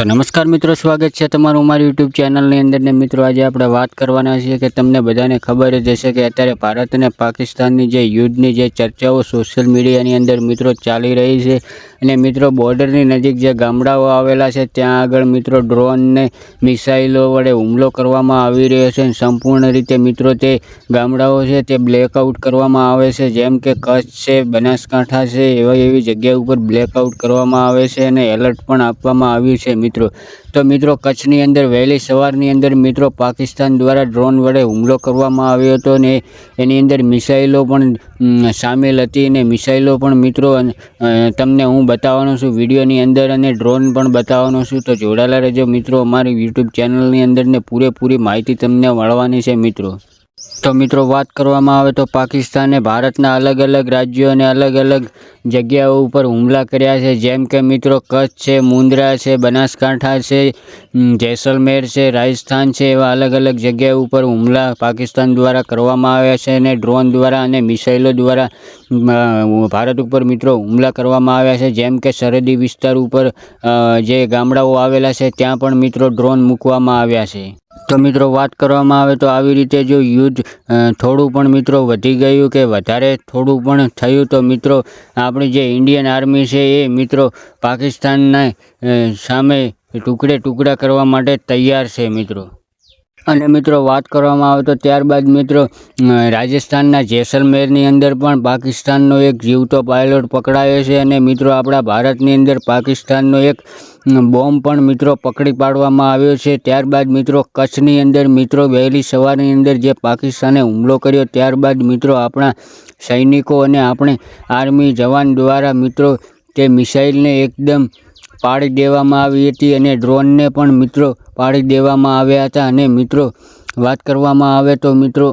તો નમસ્કાર મિત્રો, સ્વાગત છે તમારું અમારી યુટ્યુબ ચેનલની અંદર ને મિત્રો, આજે આપણે વાત કરવાના છીએ કે તમને બધાને ખબર જ હશે કે અત્યારે ભારત અને પાકિસ્તાનની જે યુદ્ધની જે ચર્ચાઓ સોશિયલ મીડિયાની અંદર મિત્રો ચાલી રહી છે અને મિત્રો બોર્ડરની નજીક જે ગામડાઓ આવેલા છે, ત્યાં આગળ મિત્રો ડ્રોનને મિસાઇલો વડે હુમલો કરવામાં આવી રહ્યો છે અને સંપૂર્ણ રીતે મિત્રો તે ગામડાઓ છે તે બ્લેકઆઉટ કરવામાં આવે છે. જેમ કે કચ્છ છે, બનાસકાંઠા છે, એવા એવી જગ્યા ઉપર બ્લેકઆઉટ કરવામાં આવે છે અને એલર્ટ પણ આપવામાં આવ્યું છે મિત્રો. તો મિત્રો, કચ્છની અંદર વહેલી સવારની અંદર મિત્રો પાકિસ્તાન દ્વારા ડ્રોન વડે હુમલો કરવામાં આવ્યો હતો ને એની અંદર મિસાઇલો પણ સામેલ હતી અને મિસાઇલો પણ મિત્રો તમને હું બતાવવાનો છું વિડીયોની અંદર અને ડ્રોન પણ બતાવવાનો છું. તો જોડાયેલા રહેજો મિત્રો અમારી યુટ્યુબ ચેનલની અંદર ને પૂરેપૂરી માહિતી તમને મળવાની છે મિત્રો. તો મિત્રો વાત કરવામાં આવે તો પાકિસ્તાને ભારતના અલગ અલગ રાજ્યો અને અલગ અલગ જગ્યાઓ ઉપર હુમલા કર્યા છે. જેમ કે મિત્રો કચ્છ છે, મુંદ્રા છે, બનાસકાંઠા છે જેસલમેર છે, રાજસ્થાન છે, એવા અલગ અલગ જગ્યા ઉપર હુમલા પાકિસ્તાન દ્વારા કરવામાં આવ્યા છે અને ડ્રોન દ્વારા અને મિસાઇલો દ્વારા ભારત ઉપર મિત્રો હુમલા કરવામાં આવ્યા છે. જેમ કે સરહદી વિસ્તાર ઉપર જે ગામડાઓ આવેલા છે, ત્યાં પણ મિત્રો ડ્રોન મૂકવામાં આવ્યા છે. તો મિત્રો વાત કરવામાં આવે તો આવી રીતે જો યુદ્ધ થોડું પણ મિત્રો વધી ગયું કે વધારે થોડું પણ થયું તો મિત્રો આપણી જે ઇન્ડિયન આર્મી છે એ મિત્રો પાકિસ્તાનના સામે ટુકડે ટુકડા કરવા માટે તૈયાર છે મિત્રો. અને મિત્રો વાત કરવામાં આવે તો ત્યારબાદ મિત્રો રાજસ્થાનના જેસલમેરની અંદર પણ પાકિસ્તાનનો એક જીવતો પાયલોટ પકડાયો છે અને મિત્રો આપણા ભારતની અંદર પાકિસ્તાનનો એક બોમ્બ પણ મિત્રો પકડી પાડવામાં આવ્યો છે. ત્યારબાદ મિત્રો કચ્છની અંદર મિત્રો વહેલી સવારની અંદર જે પાકિસ્તાને હુમલો કર્યો, ત્યારબાદ મિત્રો આપણા સૈનિકો અને આપણે આર્મી જવાન દ્વારા મિત્રો તે મિસાઇલને એકદમ પાડી દેવામાં આવી હતી અને ડ્રોનને પણ મિત્રો પાડી દેવામાં આવ્યા હતા અને મિત્રો વાત કરવામાં આવે તો મિત્રો